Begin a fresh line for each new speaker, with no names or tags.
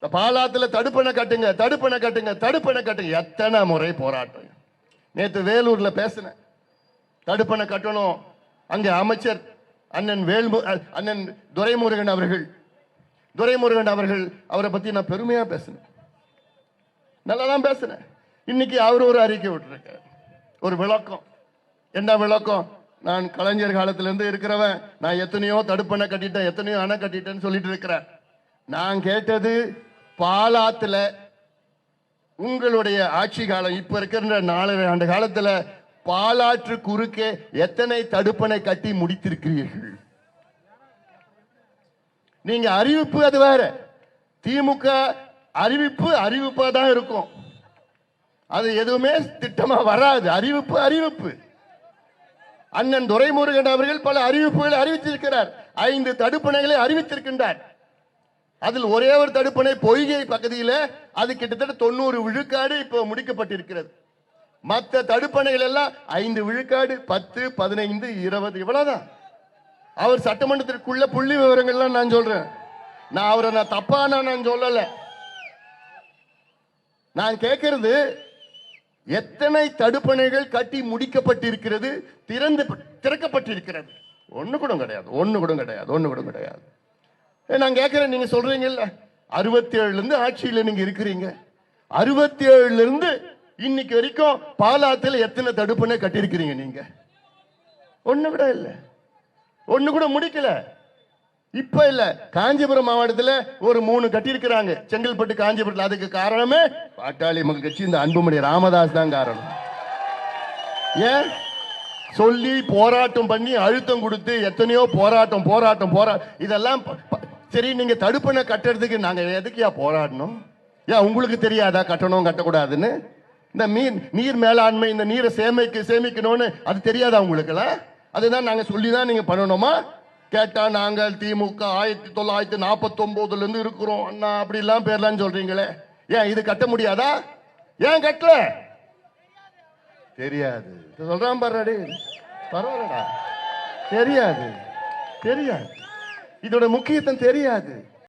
இந்த பாலாத்துல தடுப்பணை கட்டுங்க தடுப்பணை கட்டுங்க தடுப்பணை கட்டுங்க. எத்தனை முறை போராட்டம். நேற்று வேலூர்ல பேசினேன். தடுப்பணை கட்டணும். அங்கே அமைச்சர் அண்ணன் வேல்மு அண்ணன் துரைமுருகன் அவர்கள். துரைமுருகன் அவர்கள் அவரை பத்தி நான் பெருமையா பேசினேன். நல்லா தான் பேசினேன். இன்னைக்கு அவர் ஒரு அறிக்கை விட்டுருக்கார். ஒரு விளக்கம். என்ன விளக்கம்? நான் கலைஞர் காலத்திலேருந்து இருக்கிறவன். நான் எத்தனையோ தடுப்பணை கட்டிட்டேன் எத்தனையோ அணை கட்டிட்டேன்னு சொல்லிட்டு இருக்கிறேன். நான் கேட்டது பாலாத்துல உங்களுடைய ஆட்சி காலம் இப்ப இருக்கிற நாலரை ஆண்டு காலத்துல பாலாற்று குறுக்கே எத்தனை தடுப்பணை கட்டி முடித்திருக்கிறீர்கள்? நீங்க அறிவிப்பு அது வேற. திமுக அறிவிப்பு அறிவிப்பா தான் இருக்கும். அது எதுவுமே திட்டமா வராது. அறிவிப்பு அறிவிப்பு. அண்ணன் துரைமுருகன் அவர்கள் பல அறிவிப்புகளை அறிவித்திருக்கிறார். ஐந்து தடுப்பணைகளை அறிவித்திருக்கின்றார். அதில் ஒரே ஒரு தடுப்பணை பொய்கை பகுதியில் அது கிட்டத்தட்ட தொண்ணூறு விழுக்காடு இப்போ முடிக்கப்பட்டிருக்கிறது. மற்ற தடுப்பணைகள் எல்லாம் ஐந்து விழுக்காடு பத்து பதினைந்து இருபது இவ்வளவுதான். அவர் சட்டமன்றத்திற்குள்ள புள்ளி விவரங்கள்லாம் நான் சொல்றேன். நான் அவரை நான் தப்பான நான் சொல்லல. நான் கேட்கறது எத்தனை தடுப்பணைகள் கட்டி முடிக்கப்பட்டிருக்கிறது திறந்து திறக்கப்பட்டிருக்கிறது? ஒன்று கூட கிடையாது ஒன்று கூட கிடையாது ஒன்று கூட கிடையாது. நான் கேட்கிறேன் நீங்க சொல்றீங்கல்ல. அறுபத்தி ஏழுல இருந்து ஆட்சியில நீங்க இருக்கிறீங்க. அறுபத்தி ஏழுல இருந்து இன்னைக்கு வரைக்கும் பாலாத்துல எத்தனை தடுப்புனே கட்டியிருக்கிறீங்க நீங்க? ஒண்ணு கூட இல்ல. ஒண்ணு கூட முடிக்கல. இப்ப இல்ல. காஞ்சிபுரம் மாவட்டத்துல ஒரு மூணு கட்டியிருக்கிறாங்க. செங்கல்பட்டு காஞ்சிபுரத்துல. அதுக்கு காரணமே பாட்டாளி மக்கள் கட்சி இந்த அன்புமணி ராமதாஸ் தான் காரணம். ஏன் சொல்லி போராட்டம் பண்ணி அழுத்தம் கொடுத்து எத்தனையோ போராட்டம் போராட்டம் போரா இதெல்லாம் சரி நீங்க தடுப்பணை கட்டுறதுக்கு நாங்க எதுக்குயா போராடணும்? ஏன் உங்களுக்கு தெரியாதா கட்டணும் கட்டக்கூடாதுன்னு? இந்த மீன் நீர் மேலாண்மை இந்த நீரை சேமிக்க சேமிக்கணும்னு அது தெரியாதா உங்களுக்குல அதுதான் நாங்க சொல்லி தான் நீங்க பண்ணணுமா? கேட்டா நாங்கள் திமுக ஆயிரத்தி தொள்ளாயிரத்தி நாற்பத்தி ஒன்பதுல இருந்து இருக்கிறோம். அண்ணா அப்படி எல்லாம் பேர்லாம் சொல்றீங்களே. ஏன் இது கட்ட முடியாதா? ஏன் கட்டல? தெரியாது. சொல்றான் பாரு பரவாயில்லடா. தெரியாது. தெரியாது. இதோட முக்கியத்துவம் தெரியாது.